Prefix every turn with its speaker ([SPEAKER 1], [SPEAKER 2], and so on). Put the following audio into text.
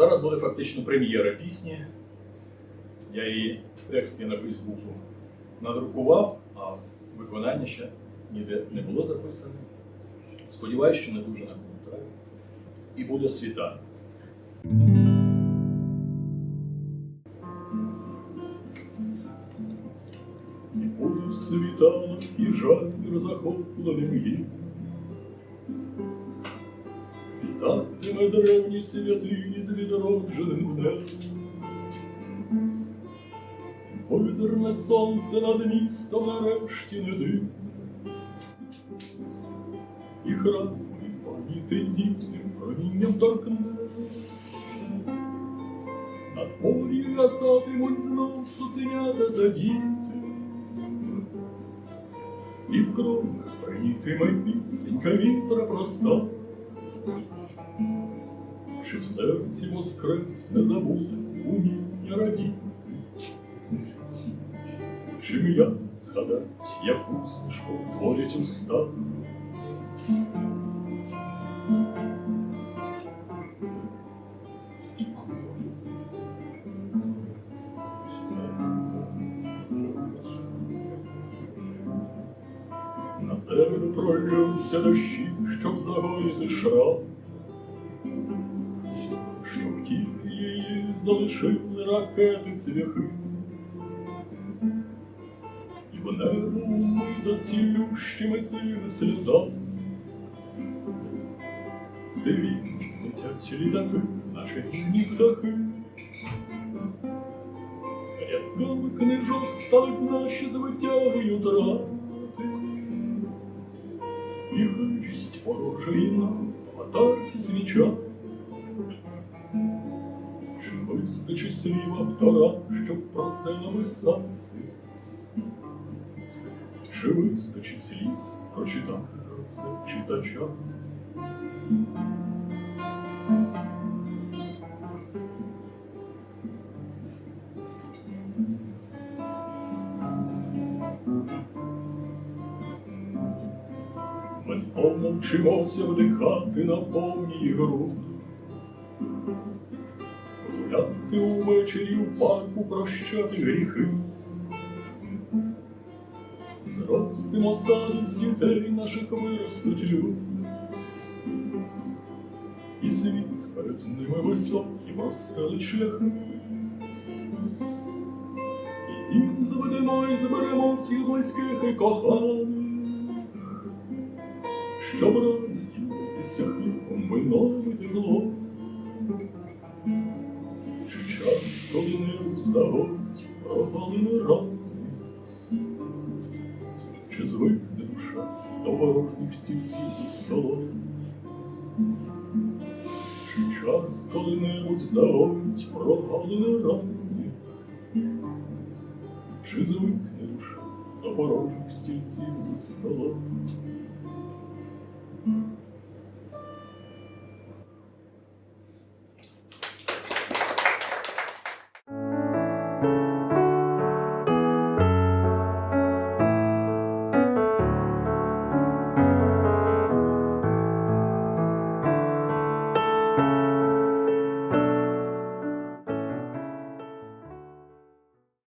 [SPEAKER 1] Зараз буде фактично прем'єра пісні. Я її текст я на Фейсбуку надрукував, а виконання ще ніде не було записане. Сподіваюсь, що не дуже нагнутаю. І буде світанок. І буде світанок, і жаль захопленим їм. Вітатиме древні святині з відродженим днем. Визирне сонце над містом нарешті не дим. І храм пам'яти дітним промінням торкне. На дворі гасатимуть знов цуценята та діти. І в кровах прийнітиме пісенька вітра проста. Чи в серці воскрес не забуде уміння радіти? Чи м'язи згадать, як усмішку творять уста? На землю прольються дощі, щоб загоїти шрам, ті її залишили ракети цвяхи. І в небо умита цілющими цими сльозами. Циві злетять літаки, наші вільні птахи. Рядками книжок стануть наші звитяги утрати. І вирість ворожої нам аватарці свіча. Вистачить слів автора, щоб про це написати? Чи вистачить сліз прочитати про це читача? Ми навчимося вдихати на повній груди. Гуляти увечері в парку, прощати гріхи. Зростимо сади з дітей наших виростуть люди. І світ перед ними високий простелить шляхи. І дім заведемо і зберемо всіх близьких і коханих, щоб раді ділитися хлібом вином і. Коли-небудь загодить прогалини рани, чи звикне душа до ворожніх стільців зі столом? Чи час коли-небудь загоїть прогалини рани? Чи звикне душа до порожніх стільців зі столом?